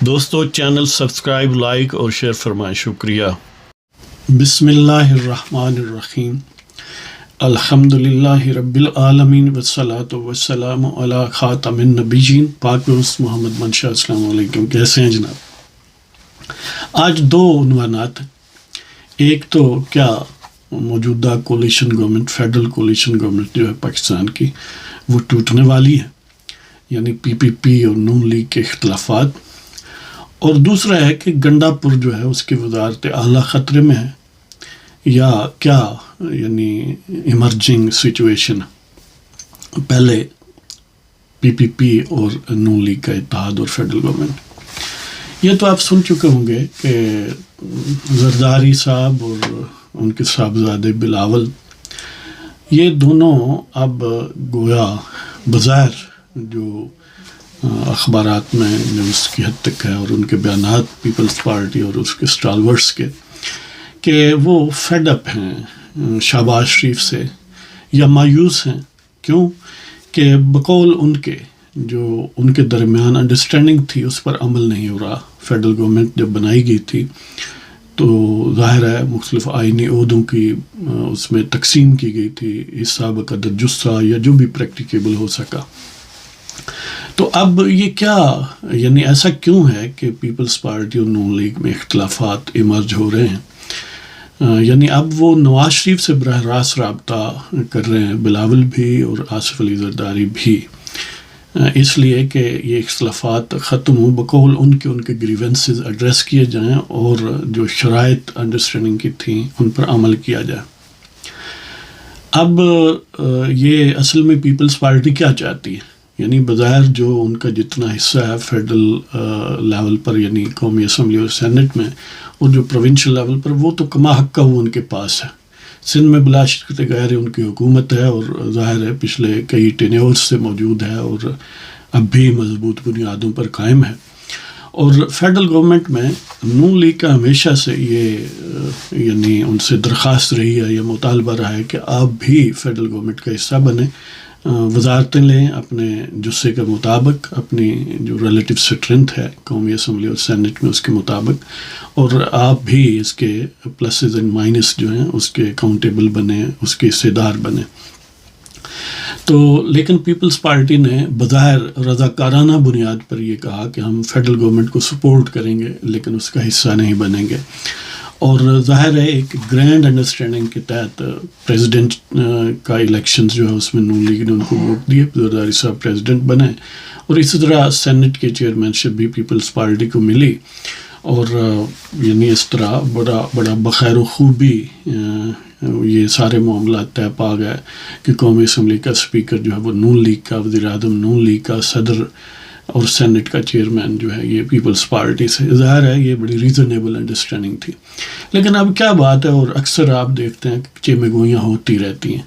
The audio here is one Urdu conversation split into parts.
دوستو، چینل سبسکرائب، لائک اور شیئر فرمائیں۔ شکریہ۔ بسم اللہ الرحمن الرحیم۔ الحمد للہ رب العالمین وسلاۃ وسلام علی خاتم النبیین۔ پاک دوست محمد منشا السلام علیکم۔ کیسے ہیں جناب؟ آج دو عنوانات ہیں۔ ایک تو کیا موجودہ coalition government federal coalition government جو ہے پاکستان کی، وہ ٹوٹنے والی ہے۔ یعنی پی پی پی اور نون لیگ کے اختلافات۔ اور دوسرا ہے کہ گنڈا پور جو ہے، اس کی وزارت اعلیٰ خطرے میں ہے۔ یا کیا یعنی ایمرجنگ سچویشن پہلے پی پی پی اور نون لیگ کا اتحاد اور فیڈرل گورنمنٹ یہ تو آپ سن چکے ہوں گے کہ زرداری صاحب اور ان کے صاحبزادے بلاول، یہ دونوں اب گویا بظاہر جو اخبارات میں نیوز کی حد تک ہے اور ان کے بیانات پیپلز پارٹی اور اس کے اسٹالورس کے کہ وہ فیڈ اپ ہیں، شہباز شریف سے یا مایوس ہیں۔ کیوں؟ کہ بقول ان کے، جو ان کے درمیان انڈرسٹینڈنگ تھی، اس پر عمل نہیں ہو رہا۔ فیڈرل گورنمنٹ جب بنائی گئی تھی، تو ظاہر ہے مختلف آئینی عہدوں کی، اس میں تقسیم کی گئی تھی حصہ بقدر جسہ یا جو بھی پریکٹیکیبل ہو سکا۔ تو اب یہ کیا یعنی ایسا کیوں ہے کہ پیپلز پارٹی اور نون لیگ میں اختلافات ایمرج ہو رہے ہیں؟ یعنی اب وہ نواز شریف سے براہ راست رابطہ کر رہے ہیں، بلاول بھی اور آصف علی زرداری بھی۔ اس لیے کہ یہ اختلافات ختم ہوں، بقول ان کے ان کے گریونسز ایڈریس کیے جائیں اور جو شرائط انڈرسٹینڈنگ کی تھیں ان پر عمل کیا جائے۔ اب یہ اصل میں پیپلز پارٹی کیا چاہتی ہے؟ یعنی بظاہر جو ان کا جتنا حصہ ہے فیڈرل لیول پر یعنی قومی اسمبلی اور سینٹ میں، اور جو پروونشل لیول پر، وہ تو کما حق کا وہ ان کے پاس ہے۔ سندھ میں بلا شرکت غیر ان کی حکومت ہے اور ظاہر ہے پچھلے کئی ٹینیورس سے موجود ہے اور اب بھی مضبوط بنیادوں پر قائم ہے۔ اور فیڈرل گورنمنٹ میں نون لیگ کا ہمیشہ سے یہ یعنی ان سے درخواست رہی ہے یا مطالبہ رہا ہے کہ آپ بھی فیڈرل گورنمنٹ کا حصہ بنیں۔ وزارتیں لیں اپنے جسے کے مطابق، اپنی جو ریلیٹو اسٹرینتھ ہے، قومی اسمبلی اور سینٹ میں اس کے مطابق، اور آپ بھی اس کے پلسز اینڈ مائنس جو ہیں، اس کے اکاؤنٹیبل بنے اس کے حصے دار بنے تو لیکن پیپلز پارٹی نے بظاہر رضاکارانہ بنیاد پر یہ کہا کہ ہم فیڈرل گورنمنٹ کو سپورٹ کریں گے، لیکن اس کا حصہ نہیں بنیں گے۔ اور ظاہر ہے ایک گرینڈ انڈرسٹینڈنگ کے تحت پریزیڈنٹ کا الیکشنز جو ہے اس میں نون لیگ نے ان کو ووٹ دیے زرداری صاحب پریزیڈنٹ بنے۔ اور اسی طرح سینٹ کے چیئرمین شپ بھی پیپلز پارٹی کو ملی۔ اور یعنی اس طرح بڑا بڑا بخیر و خوبی یہ سارے معاملات طے پا گئے کہ قومی اسمبلی کا اسپیکر جو ہے وہ نون لیگ کا وزیر اعظم، نون لیگ کا صدر اور سینٹ کا چیئرمین جو ہے یہ پیپلز پارٹی سے ظاہر ہے، یہ بڑی ریزنیبل انڈرسٹینڈنگ تھی۔ لیکن اب کیا بات ہے اور اکثر آپ دیکھتے ہیں کہ چیمے گوئیاں ہوتی رہتی ہیں۔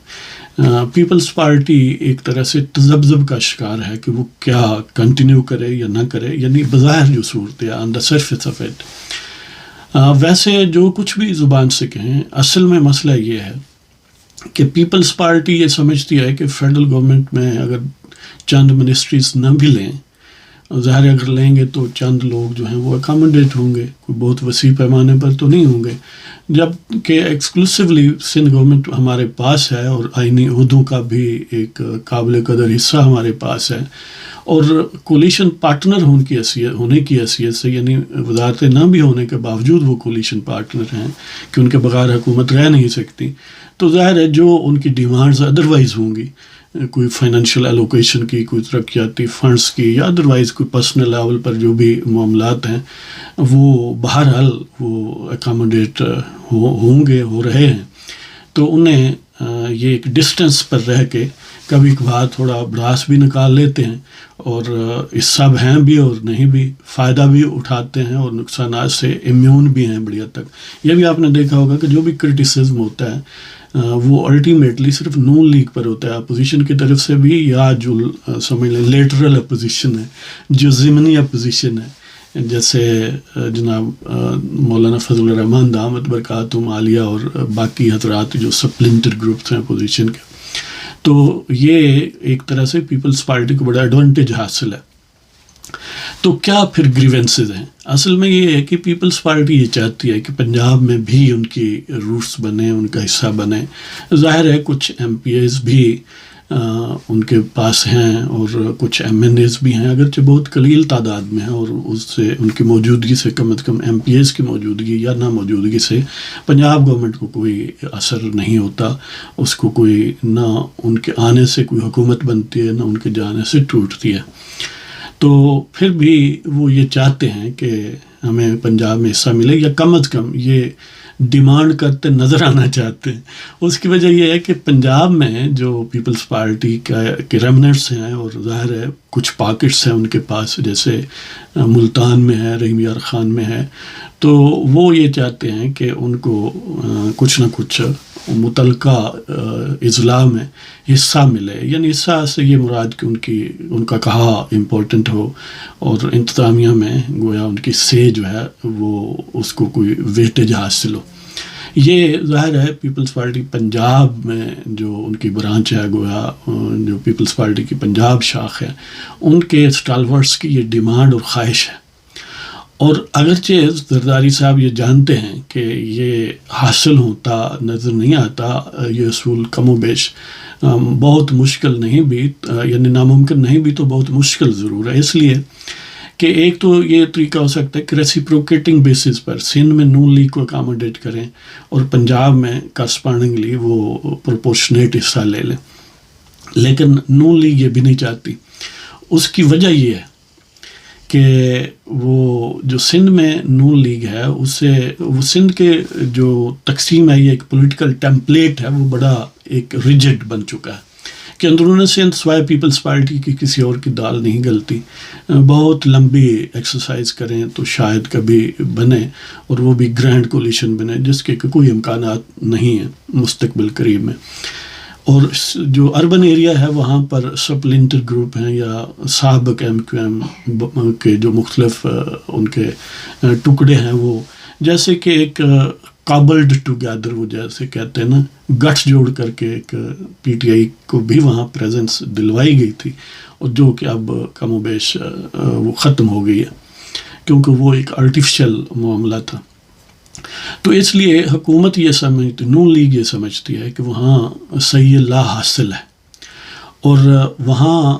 پیپلز پارٹی ایک طرح سے تذبذب کا شکار ہے کہ وہ کیا کنٹینیو کرے یا نہ کرے یعنی بظاہر جو صورت ہے on the surface of it ویسے جو کچھ بھی زبان سے کہیں، اصل میں مسئلہ یہ ہے کہ پیپلز پارٹی یہ سمجھتی ہے کہ فیڈرل گورنمنٹ میں اگر چند منسٹریز نہ بھی لیں ظاہر اگر لیں گے تو چند لوگ جو ہیں وہ اکاموڈیٹ ہوں گے، کوئی بہت وسیع پیمانے پر تو نہیں ہوں گے۔ جبکہ ایکسکلوسولی سندھ گورنمنٹ ہمارے پاس ہے اور آئینی عہدوں کا بھی ایک قابل قدر حصہ ہمارے پاس ہے، اور کولیشن پارٹنر ہونے کی حیثیت، ہونے کی حیثیت سے یعنی وزارتیں نہ بھی ہونے کے باوجود وہ کولیشن پارٹنر ہیں کہ ان کے بغیر حکومت رہ نہیں سکتی۔ تو ظاہر ہے جو ان کی ڈیمانڈز ادروائز ہوں گی۔ کوئی فائنینشیل الوکیشن کی، کوئی ترقیاتی فنڈس کی یا ادروائز کوئی پرسنل لیول پر جو بھی معاملات ہیں، وہ بہرحال وہ اکاموڈیٹ ہوں گے، ہو رہے ہیں۔ تو انہیں یہ ایک ڈسٹینس پر رہ کے کبھی کبھار تھوڑا براس بھی نکال لیتے ہیں۔ اور اس سب ہیں بھی اور نہیں بھی، فائدہ بھی اٹھاتے ہیں اور نقصانات سے امیون بھی ہیں بڑی حد تک۔ یہ بھی آپ نے دیکھا ہوگا کہ جو بھی کرٹیسزم ہوتا ہے وہ الٹیمیٹلی صرف نون لیگ پر ہوتا ہے۔ اپوزیشن کی طرف سے بھی یا جو سمجھ لیں لیٹرل اپوزیشن ہے، جو ضمنی اپوزیشن ہے۔ جیسے جناب مولانا فضل الرحمان دامت برکاتم عالیہ اور باقی حضرات جو سپلنٹر گروپس ہیں اپوزیشن کے۔ تو یہ ایک طرح سے پیپلز پارٹی کو بڑا ایڈوانٹیج حاصل ہے۔ تو کیا پھر گریونسز ہیں؟ اصل میں یہ ہے کہ پیپلز پارٹی یہ چاہتی ہے کہ پنجاب میں بھی ان کی روٹس بنے ان کا حصہ بنے ظاہر ہے کچھ ایم پی ایز بھی ان کے پاس ہیں اور کچھ ایم این ایز بھی ہیں، اگرچہ بہت قلیل تعداد میں ہیں اور اس سے ان کی موجودگی سے کم از کم ایم پی ایز کی موجودگی یا نہ موجودگی سے پنجاب گورنمنٹ کو کوئی اثر نہیں ہوتا، اس کو کوئی نہ ان کے آنے سے کوئی حکومت بنتی ہے، نہ ان کے جانے سے ٹوٹتی ہے۔ تو پھر بھی وہ یہ چاہتے ہیں کہ ہمیں پنجاب میں حصہ ملے یا کم از کم یہ ڈیمانڈ کرتے نظر آنا چاہتے ہیں۔ اس کی وجہ یہ ہے کہ پنجاب میں جو پیپلز پارٹی کا کے ریمنٹس ہیں اور ظاہر ہے کچھ پاکٹس ہیں ان کے پاس، جیسے ملتان میں ہے، رحیم یار خان میں ہے۔ تو وہ یہ چاہتے ہیں کہ ان کو کچھ نہ کچھ متعلقہ اضلاع میں حصہ ملے۔ یعنی حصہ سے یہ مراد کہ ان کی، ان کا کہا امپورٹنٹ ہو اور انتظامیہ میں گویا ان کی سے جو ہے وہ اس کو کوئی ویٹیج حاصل ہو۔ یہ ظاہر ہے پیپلز پارٹی پنجاب میں جو ان کی برانچ ہے، گویا جو پیپلز پارٹی کی پنجاب شاخ ہے، ان کے اسٹالورس کی یہ ڈیمانڈ اور خواہش ہے۔ اور اگرچہ زرداری صاحب یہ جانتے ہیں کہ یہ حاصل ہوتا، نظر نہیں آتا، یہ اصول کم و بیش بہت مشکل نہیں بھی یعنی ناممکن نہیں بھی تو بہت مشکل ضرور ہے۔ اس لیے کہ ایک تو یہ طریقہ ہو سکتا ہے کہ ریسیپروکیٹنگ بیسس پر سندھ میں نون لیگ کو اکاموڈیٹ کریں اور پنجاب میں کرسپانڈنگلی وہ پروپورشنیٹ حصہ لے لیں۔ لیکن نون لیگ یہ بھی نہیں چاہتی۔ اس کی وجہ یہ ہے کہ وہ جو سندھ میں نون لیگ ہے اس سے وہ سندھ کے جو تقسیم ہے، یہ ایک پولیٹیکل ٹیمپلیٹ ہے، وہ بڑا ایک ریجڈ بن چکا ہے کہ اندرون سندھ سوائے پیپلز پارٹی کی کسی اور کی دال نہیں گلتی۔ بہت لمبی ایکسرسائز کریں تو شاید کبھی بنے اور وہ بھی گرینڈ کولیشن بنے جس کے کوئی امکانات نہیں ہیں مستقبل قریب میں۔ اور جو اربن ایریا ہے وہاں پر سپلنٹر گروپ ہیں یا سابق ایم کیو ایم کے جو مختلف ان کے ٹکڑے ہیں وہ، جیسے کہ ایک کابلڈ ٹوگیدر وہ جیسے کہتے ہیں نا، گٹھ جوڑ کر کے ایک پی ٹی آئی کو بھی وہاں پریزنس دلوائی گئی تھی اور جو کہ اب کم و بیش وہ ختم ہو گئی ہے کیونکہ وہ ایک آرٹیفیشل معاملہ تھا۔ تو اس لیے حکومت یہ سمجھتی نون لیگ یہ سمجھتی ہے کہ وہاں صحیح لا حاصل ہے۔ اور وہاں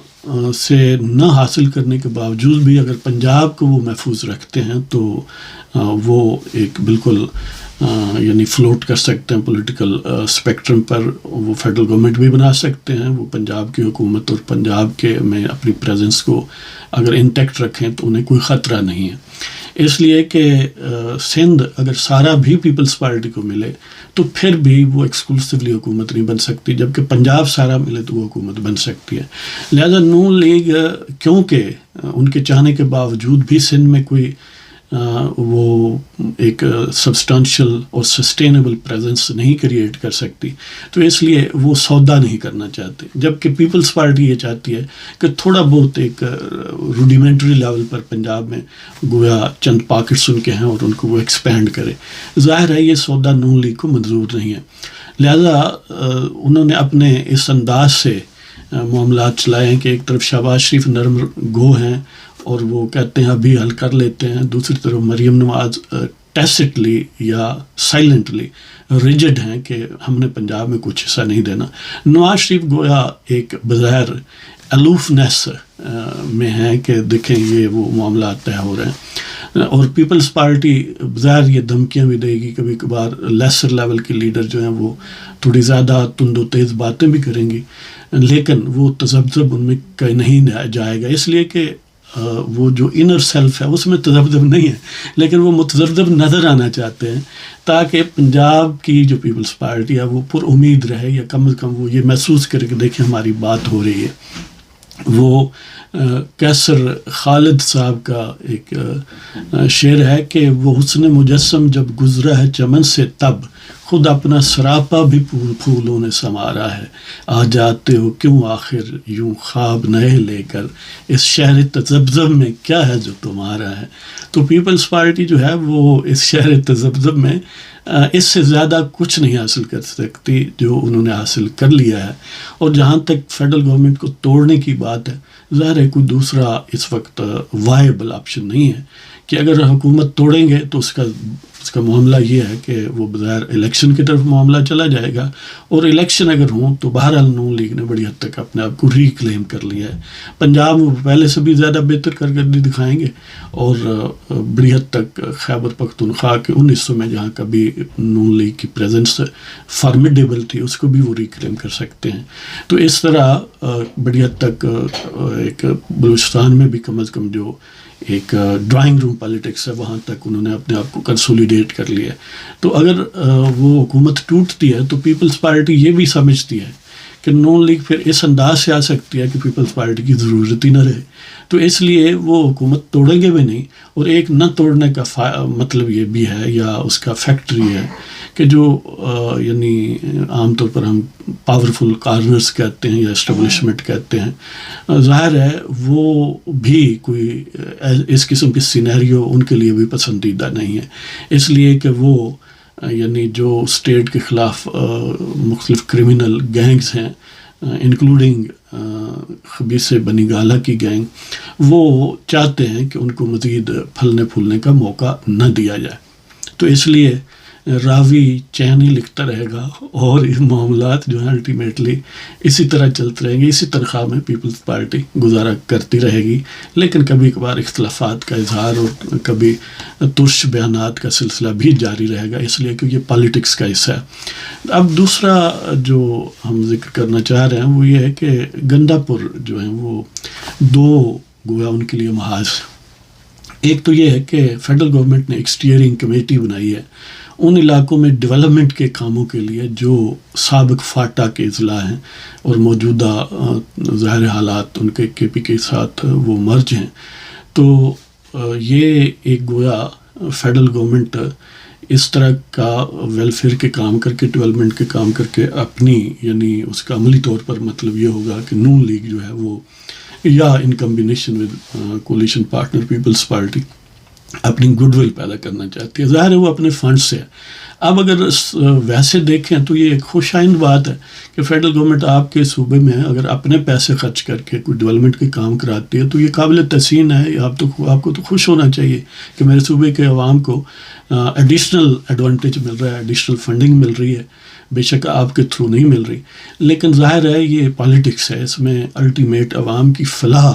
سے نہ حاصل کرنے کے باوجود بھی اگر پنجاب کو وہ محفوظ رکھتے ہیں تو وہ ایک بالکل یعنی فلوٹ کر سکتے ہیں، پولیٹیکل اسپیکٹرم پر وہ فیڈرل گورنمنٹ بھی بنا سکتے ہیں، وہ پنجاب کی حکومت اور پنجاب کے میں اپنی پریزنس کو اگر انٹیکٹ رکھیں تو انہیں کوئی خطرہ نہیں ہے۔ اس لیے کہ سندھ اگر سارا بھی پیپلز پارٹی کو ملے تو پھر بھی وہ ایکسکلوسیولی حکومت نہیں بن سکتی، جبکہ پنجاب سارا ملے تو وہ حکومت بن سکتی ہے۔ لہذا نون لیگ، کیونکہ ان کے چاہنے کے باوجود بھی سندھ میں کوئی وہ ایک سبسٹانشل اور سسٹینیبل پریزنس نہیں کریٹ کر سکتی۔ تو اس لیے وہ سودا نہیں کرنا چاہتے۔ جبکہ پیپلز پارٹی یہ چاہتی ہے کہ تھوڑا بہت ایک روڈیمنٹری لیول پر پنجاب میں گویا چند پاکٹس ان کے ہیں اور ان کو وہ ایکسپینڈ کرے۔ ظاہر ہے یہ سودا نون لیگ کو منظور نہیں ہے۔ لہذا انہوں نے اپنے اس انداز سے معاملات چلائے ہیں کہ ایک طرف شہباز شریف نرم گو ہیں اور وہ کہتے ہیں ابھی حل کر لیتے ہیں۔ دوسری طرف مریم نواز ٹیسٹلی یا سائلنٹلی ریجڈ ہیں کہ ہم نے پنجاب میں کچھ حصہ نہیں دینا۔ نواز شریف گویا ایک بظاہر الوفنیس میں ہیں کہ دیکھیں یہ وہ معاملات طے ہو رہے ہیں۔ اور پیپلز پارٹی بظاہر یہ دھمکیاں بھی دے گی، کبھی کبھار لیسر لیول کے لیڈر جو ہیں وہ تھوڑی زیادہ تند و تیز باتیں بھی کریں گی۔ لیکن وہ تذبذب ان میں کہیں نہیں جائے گا۔ اس لیے کہ وہ جو انر سیلف ہے، اس میں تذبذب نہیں ہے، لیکن وہ متذبذب نظر آنا چاہتے ہیں تاکہ پنجاب کی جو پیپلز پارٹی ہے، وہ پر امید رہے یا کم از کم وہ یہ محسوس کرے کہ دیکھیں ہماری بات ہو رہی ہے۔ وہ کیسر خالد صاحب کا ایک شعر ہے کہ وہ حسن مجسم جب گزرا ہے چمن سے تب خود اپنا سراپا بھی پھول پھولوں نے سنوارا ہے۔ آ جاتے ہو کیوں آخر یوں خواب نئے لے کر اس شہر تذبذب میں کیا ہے جو تمہارا ہے؟ تو پیپلز پارٹی جو ہے وہ اس شہر تذبذب میں اس سے زیادہ کچھ نہیں حاصل کر سکتی جو انہوں نے حاصل کر لیا ہے۔ اور جہاں تک فیڈرل گورنمنٹ کو توڑنے کی بات ہے، ظاہر ہے کوئی دوسرا اس وقت وائبل آپشن نہیں ہے کہ اگر حکومت توڑیں گے تو اس کا اس کا معاملہ یہ ہے کہ وہ بظاہر الیکشن کی طرف معاملہ چلا جائے گا اور الیکشن اگر ہوں تو بہرحال نون لیگ نے بڑی حد تک اپنے آپ کو ریکلیم کر لیا ہے۔ پنجاب پہلے سے بھی زیادہ بہتر کارکردگی دکھائیں گے اور بڑی حد تک خیبر پختونخوا کے ان حصوں میں جہاں کبھی نون لیگ کی پریزنس فارمیڈیبل تھی، اس کو بھی وہ ریکلیم کر سکتے ہیں۔ تو اس طرح بڑی حد تک ایک بلوچستان میں بھی کم از کم جو ایک ڈرائنگ روم پالیٹکس ہے، وہاں تک انہوں نے اپنے آپ کو کنسولیڈیٹ کر لیا تو اگر وہ حکومت ٹوٹتی ہے تو پیپلز پارٹی یہ بھی سمجھتی ہے کہ نون لیگ پھر اس انداز سے آ سکتی ہے کہ پیپلز پارٹی کی ضرورت ہی نہ رہے۔ تو اس لیے وہ حکومت توڑیں گے بھی نہیں اور ایک نہ توڑنے کا مطلب یہ بھی ہے یا اس کا فیکٹری ہے۔ کہ جو یعنی عام طور پر ہم پاورفل کارنرس کہتے ہیں یا اسٹیبلشمنٹ کہتے ہیں ظاہر ہے وہ بھی کوئی اس قسم کی سینیریو ان کے لیے بھی پسندیدہ نہیں ہے۔ اس لیے کہ وہ یعنی جو اسٹیٹ کے خلاف مختلف کرمنل گینگز ہیں انکلوڈنگ خبیص بنی گالا کی گینگ وہ چاہتے ہیں کہ ان کو مزید پھلنے پھولنے کا موقع نہ دیا جائے۔ تو اس لیے راوی چین ہی لکھتا رہے گا اور یہ معاملات جو ہیں الٹیمیٹلی اسی طرح چلتے رہیں گے، اسی تنخواہ میں پیپلز پارٹی گزارا کرتی رہے گی۔ لیکن کبھی کبھار اختلافات کا اظہار اور کبھی ترش بیانات کا سلسلہ بھی جاری رہے گا، اس لیے کہ یہ پالیٹکس کا حصہ ہے۔ اب دوسرا جو ہم ذکر کرنا چاہ رہے ہیں وہ یہ ہے کہ گندا پور جو ہیں وہ دو گویا ان کے لیے محاذ ایک تو یہ ہے کہ فیڈرل گورنمنٹ نے ایک اسٹیئرنگ کمیٹی بنائی ہے، ان علاقوں میں ڈیولپمنٹ کے کاموں کے لیے جو سابق فاٹا کے اضلاع ہیں اور موجودہ ظاہر حالات ان کے کے پی کے ساتھ وہ مرج ہیں۔ تو یہ ایک گویا فیڈرل گورنمنٹ اس طرح کا ویلفیئر کے کام کر کے ڈیولپمنٹ کے کام کر کے اپنی یعنی اس کا عملی طور پر مطلب یہ ہوگا کہ نون لیگ جو ہے وہ یا in combination with coalition partner Peoples Party اپنی گڈ ول پیدا کرنا چاہتی ہے۔ ظاہر ہے وہ اپنے فنڈ سے ہے۔ اب اگر uh, ویسے دیکھیں تو یہ ایک خوش آئند بات ہے کہ فیڈرل گورنمنٹ آپ کے صوبے میں اگر اپنے پیسے خرچ کر کے کوئی ڈیولپمنٹ کے کام کراتی ہے تو یہ قابل تحسین ہے۔ آپ تو آپ کو تو خوش ہونا چاہیے کہ میرے صوبے کے عوام کو uh, ایڈیشنل ایڈوانٹیج مل رہا ہے ایڈیشنل فنڈنگ مل رہی ہے۔ بے شک آپ کے تھرو نہیں مل رہی۔ لیکن ظاہر ہے یہ پالیٹکس ہے، اس میں الٹیمیٹ عوام کی فلاح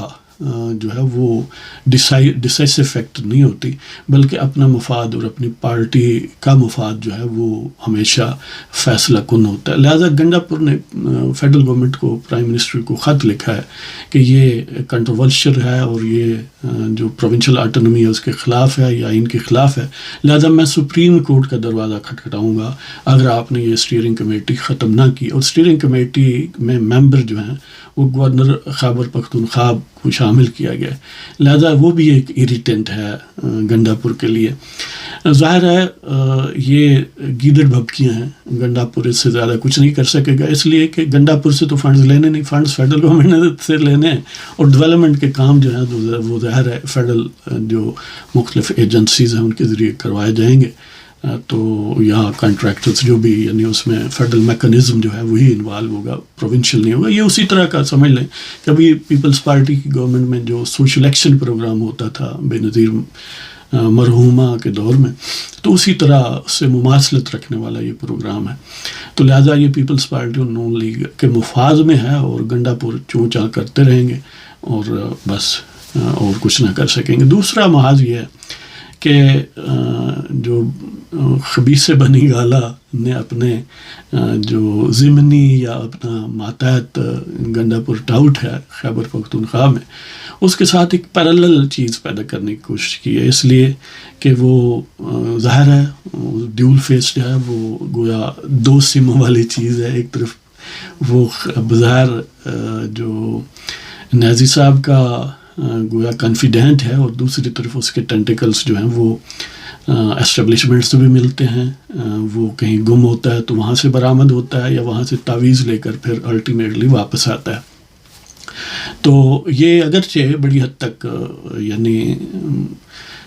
جو ہے وہ ڈسائسو فیکٹر نہیں ہوتی، بلکہ اپنا مفاد اور اپنی پارٹی کا مفاد جو ہے وہ ہمیشہ فیصلہ کن ہوتا ہے۔ لہٰذا گنڈا پور نے فیڈرل گورنمنٹ کو پرائم منسٹر کو خط لکھا ہے کہ یہ کنٹروورشل ہے اور یہ جو پروونشل آٹونومی ہے اس کے خلاف ہے یا ان کے خلاف ہے، لہٰذا میں سپریم کورٹ کا دروازہ کھٹکھٹاؤں گا۔ اگر آپ نے یہ اسٹیئرنگ کمیٹی ختم نہ کی، اور اسٹیئرنگ کمیٹی میں ممبر جو ہیں، وہ گورنر خیبر پختونخوا کو شامل کیا گیا۔ لہذا وہ بھی ایک ایریٹنٹ ہے گنڈا پور کے لیے۔ ظاہر ہے یہ گیدڑ بھبکیاں ہیں۔ گنڈا پور اس سے زیادہ کچھ نہیں کر سکے گا۔ اس لیے کہ گنڈا پور سے تو فنڈز لینے نہیں فنڈز فیڈرل گورنمنٹ سے لینے ہیں۔ اور ڈیولپمنٹ کے کام جو ہیں، وہ ظاہر ہے فیڈرل جو مختلف ایجنسیز ہیں، ان کے ذریعے کروائے جائیں گے۔ تو یہاں کانٹریکٹرس جو بھی یعنی اس میں فیڈرل میکانزم جو ہے، وہی انوالو ہوگا پروونشل نہیں ہوگا۔ یہ اسی طرح کا سمجھ لیں۔ کہ ابھی پیپلز پارٹی کی گورنمنٹ میں جو سوشل ایکشن پروگرام ہوتا تھا، بے نظیر مرحوما کے دور میں، تو اسی طرح سے مماثلت رکھنے والا یہ پروگرام ہے۔ تو لہٰذا یہ پیپلز پارٹی اور نون لیگ کے مفاد میں ہے اور گنڈا پور چوں چاں کرتے رہیں گے اور بس اور کچھ نہ کر سکیں گے۔ دوسرا محاذ یہ ہے کہ جو خبیص بنی گالا نے اپنے جو ضمنی یا اپنا ماتحت گنڈا پور ٹاؤٹ ہے، خیبر پختونخوا میں، اس کے ساتھ ایک پیرل چیز پیدا کرنے کی کوشش کی ہے۔ اس لیے کہ وہ ظاہر ہے ڈیول فیس جو ہے، وہ گویا دو سموں والی چیز ہے۔ ایک طرف وہ بظاہر جو نیزی صاحب کا گویا کانفیڈینٹ ہے اور دوسری طرف اس کے ٹینٹیکلس جو ہیں وہ اسٹیبلشمنٹ سے بھی ملتے ہیں۔ وہ کہیں گم ہوتا ہے تو وہاں سے برآمد ہوتا ہے یا وہاں سے تعویذ لے کر پھر الٹیمیٹلی واپس آتا ہے۔ تو یہ اگرچہ بڑی حد تک یعنی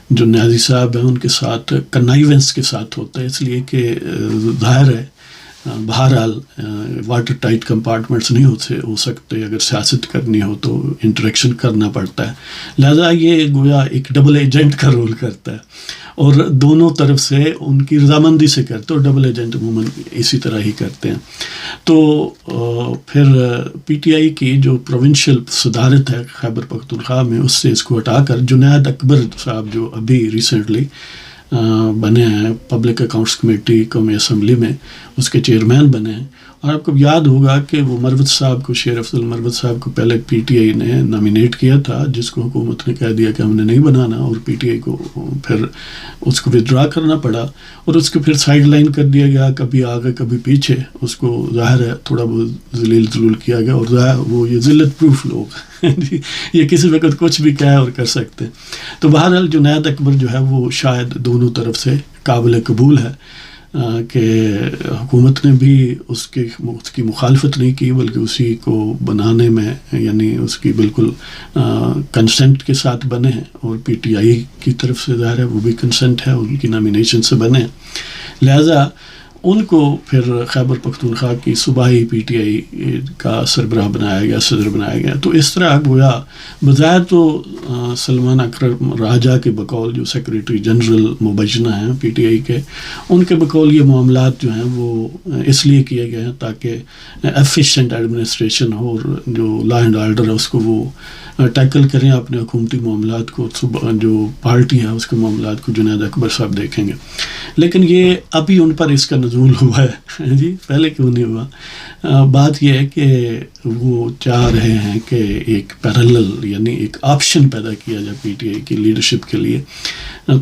جو نیازی صاحب ہیں ان کے ساتھ، کنائیونس کے ساتھ ہوتا ہے، اس لیے کہ ظاہر ہے بہرحال واٹر ٹائٹ کمپارٹمنٹس نہیں ہوتے ہو سکتے، اگر سیاست کرنی ہو تو انٹریکشن کرنا پڑتا ہے۔ لہذا یہ گویا ایک ڈبل ایجنٹ کا رول کرتا ہے۔ اور دونوں طرف سے ان کی رضامندی سے کرتے اور ڈبل ایجنٹ عموماً اسی طرح ہی کرتے ہیں۔ تو پھر پی ٹی آئی کی جو پروونشل صدارت ہے، خیبر پختونخوا میں، اس سے اس کو ہٹا کر جنید اکبر صاحب جو ابھی ریسنٹلی بنے ہیں پبلک اکاؤنٹس کمیٹی قومی اسمبلی میں اس کے چیئرمین بنے ہیں۔ اور آپ کو یاد ہوگا کہ وہ مروت صاحب کو شیر افضل مروت صاحب کو پہلے پی ٹی آئی نے نامینیٹ کیا تھا، جس کو حکومت نے کہہ دیا کہ ہم نے نہیں بنانا اور پی ٹی آئی کو پھر اس کو ودرا کرنا پڑا اور اس کو پھر سائڈ لائن کر دیا گیا، کبھی آگے، کبھی پیچھے۔ اس کو ظاہر ہے تھوڑا بہت ذلیل ذلول کیا گیا اور ظاہر وہ یہ ذلت پروف لوگ جی، یہ کسی وقت کچھ بھی کہہ اور کر سکتے تو بہرحال جنید اکبر جو ہے وہ شاید دونوں طرف سے قابل قبول ہے۔ کہ حکومت نے بھی اس کی اس کی مخالفت نہیں کی، بلکہ اسی کو بنانے میں یعنی اس کی بالکل کنسنٹ کے ساتھ بنے ہیں۔ اور پی ٹی آئی کی طرف سے ظاہر ہے وہ بھی کنسنٹ ہے، ان کی نامینیشن سے بنے ہیں۔ لہٰذا ان کو پھر خیبر پختونخوا کی صوبائی پی ٹی آئی کا سربراہ بنایا گیا، صدر بنایا گیا۔ تو اس طرح گویا بظاہر تو سلمان اکرم راجہ کے بقول جو سیکریٹری جنرل مبجنہ ہیں پی ٹی آئی کے، ان کے بقول یہ معاملات جو ہیں وہ اس لیے کیے گئے ہیں تاکہ ایفیشینٹ ایڈمنسٹریشن ہو اور جو لا اینڈ آرڈر ہے اس کو وہ ٹیکل کریں اپنے حکومتی معاملات کو۔ جو پارٹی ہے اس کے معاملات کو جنید اکبر صاحب دیکھیں گے۔ لیکن یہ ابھی ان پر اس کا نظر نزول ہوا ہے۔ جی پہلے کیوں نہیں ہوا؟ بات یہ ہے کہ وہ چاہ رہے ہیں کہ ایک پیرل یعنی ایک آپشن پیدا کیا جائے پی ٹی آئی کی لیڈرشپ کے لیے،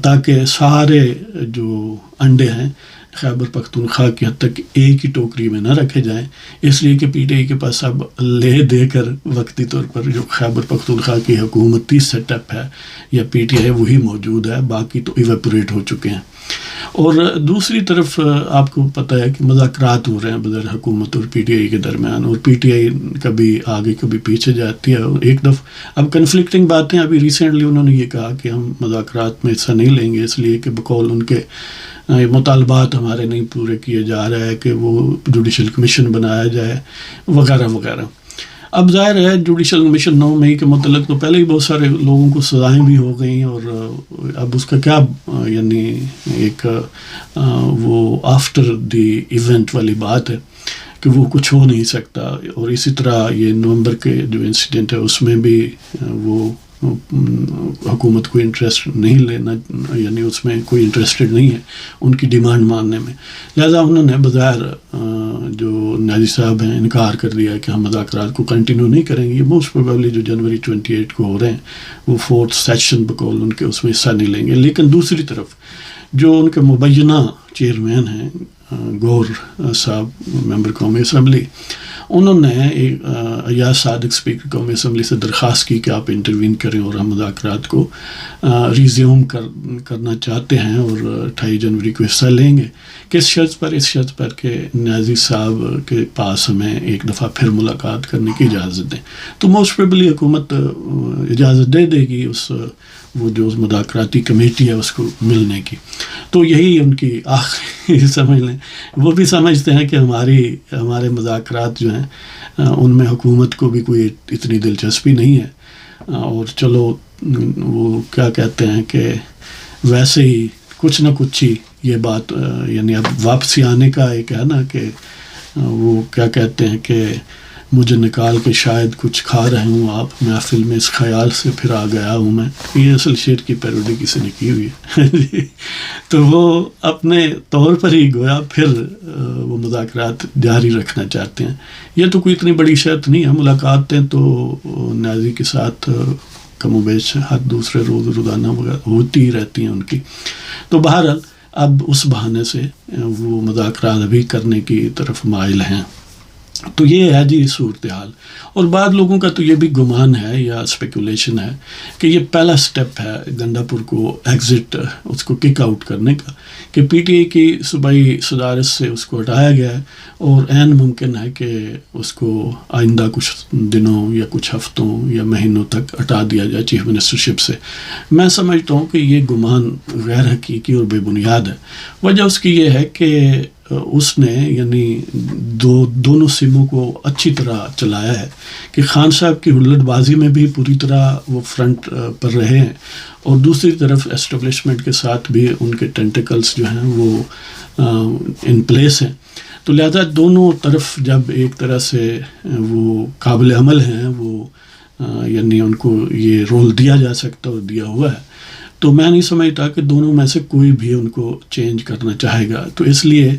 تاکہ سارے جو انڈے ہیں خیبر پختونخوا کی حد تک ایک ہی ٹوکری میں نہ رکھے جائیں، اس لیے کہ پی ٹی آئی کے پاس اب لے دے کر وقتی طور پر جو خیبر پختونخوا کی حکومتی سیٹ اپ ہے یا پی ٹی آئی وہی موجود ہے، باقی تو ایویپوریٹ ہو چکے ہیں۔ اور دوسری طرف، آپ کو پتہ ہے کہ مذاکرات ہو رہے ہیں بدر حکومت اور پی ٹی آئی کے درمیان، اور پی ٹی آئی کبھی آگے، کبھی پیچھے جاتی ہے۔ اور ایک دفعہ اب کنفلکٹنگ باتیں، ابھی ریسنٹلی انہوں نے یہ کہا کہ ہم مذاکرات میں حصہ نہیں لیں گے، اس لیے کہ بقول ان کے مطالبات ہمارے نہیں پورے کیے جا رہے ہیں کہ وہ جوڈیشل کمیشن بنایا جائے، وغیرہ وغیرہ۔ اب ظاہر ہے، جوڈیشل کمیشن نو مئی کے متعلق تو پہلے ہی بہت سارے لوگوں کو سزائیں بھی ہو گئیں اور اب اس کا کیا یعنی ایک وہ آفٹر دی ایونٹ والی بات ہے کہ وہ کچھ ہو نہیں سکتا۔ اور اسی طرح یہ نومبر کے جو انسیڈنٹ ہے، اس میں بھی وہ حکومت کو انٹرسٹ نہیں لینا یعنی اس میں کوئی انٹرسٹڈ نہیں ہے ان کی ڈیمانڈ ماننے میں۔ لہٰذا انہوں نے بظاہر جو نازی صاحب ہیں، انکار کر دیا کہ ہم مذاکرات کو کنٹینیو نہیں کریں گے۔ یہ موسٹ پروبیبلی جو جنوری ٹوئنٹی ایٹ کو ہو رہے ہیں، وہ فورتھ سیشن بکول ان کے اس میں حصہ نہیں لیں گے۔ لیکن دوسری طرف، جو ان کے مبینہ چیئرمین ہیں گور صاحب ممبر قومی اسمبلی انہوں نے ایاز صادق اسپیکر قومی اسمبلی سے درخواست کی کہ آپ انٹروین کریں اور ہم مذاکرات کو ریزیوم کر، کرنا چاہتے ہیں اور اٹھائی جنوری کو حصہ لیں گے۔ کس شرط پر؟ اس شرط پر کہ نیازی صاحب کے پاس ہمیں ایک دفعہ پھر ملاقات کرنے کی اجازت دیں۔ تو موسٹ پریبلی حکومت اجازت دے دے گی اس وہ جو مذاکراتی کمیٹی ہے اس کو ملنے کی۔ تو یہی ان کی آخری سمجھ لیں۔ وہ بھی سمجھتے ہیں کہ ہماری، ہمارے مذاکرات جو ہیں، ان میں حکومت کو بھی کوئی اتنی دلچسپی نہیں ہے۔ اور چلو، وہ کیا کہتے ہیں کہ ویسے ہی کچھ نہ کچھ ہی یہ بات یعنی اب واپسی آنے کا ایک ہے نا کہ وہ کیا کہتے ہیں کہ مجھے نکال کے شاید کچھ کھا رہے ہوں، آپ محفل میں اس خیال سے پھر آ گیا ہوں میں۔ یہ اصل شعر کی پیروڈی کسی نے کی ہوئی ہے۔ تو وہ اپنے طور پر ہی گویا پھر وہ مذاکرات جاری رکھنا چاہتے ہیں۔ یہ تو کوئی اتنی بڑی شرط نہیں ہے ملاقاتیں تو نازی کے ساتھ کم و بیش ہر دوسرے روز روزانہ وغیرہ ہوتی ہی رہتی ہیں ان کی۔ تو بہرحال، اب اس بہانے سے وہ مذاکرات ابھی کرنے کی طرف مائل ہیں۔ تو یہ ہے جی صورتحال۔ اور بعض لوگوں کا تو یہ بھی گمان ہے یا اسپیکولیشن ہے کہ یہ پہلا سٹیپ ہے گنڈا پور کو ایگزٹ اس کو کک آؤٹ کرنے کا، کہ پی ٹی اے کی صوبائی صدارت سے اس کو ہٹایا گیا ہے اور عین ممکن ہے کہ اس کو آئندہ کچھ دنوں یا کچھ ہفتوں یا مہینوں تک ہٹا دیا جائے چیف منسٹرشپ سے۔ میں سمجھتا ہوں کہ یہ گمان غیر حقیقی اور بے بنیاد ہے۔ وجہ اس کی یہ ہے کہ اس نے یعنی دو دونوں سموں کو اچھی طرح چلایا ہے کہ خان صاحب کی ہلٹ بازی میں بھی پوری طرح وہ فرنٹ پر رہے ہیں۔ اور دوسری طرف اسٹیبلشمنٹ کے ساتھ بھی ان کے ٹینٹیکلس جو ہیں وہ ان پلیس ہیں۔ تو لہذا دونوں طرف جب ایک طرح سے وہ قابل عمل ہیں، وہ یعنی ان کو یہ رول دیا جا سکتا اور دیا ہوا ہے۔ تو میں نہیں سمجھتا کہ دونوں میں سے کوئی بھی ان کو چینج کرنا چاہے گا۔ تو اس لیے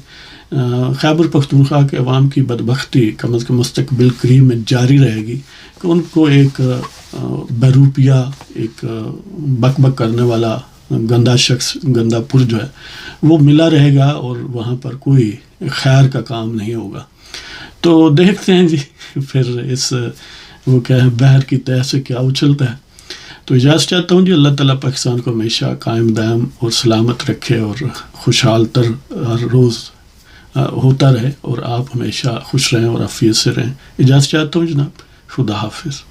خیبر پختونخوا کے عوام کی بدبختی کم از کم مستقبل قریب میں جاری رہے گی کہ ان کو ایک بیروپیہ ایک بک بک کرنے والا گندا شخص، گندا پر جو ہے، وہ ملا رہے گا اور وہاں پر کوئی خیر کا کام نہیں ہوگا۔ تو دیکھتے ہیں جی پھر اس وہ کیا ہے بہر کی تہ سے کیا اچھلتا ہے۔ تو اجازت چاہتا ہوں جی اللہ تعالیٰ پاکستان کو ہمیشہ قائم، دائم اور سلامت رکھے اور خوشحال تر ہر روز ہوتا رہے اور آپ ہمیشہ خوش رہیں اور افیت سے رہیں۔ اجازت چاہتا ہوں جناب، خدا حافظ۔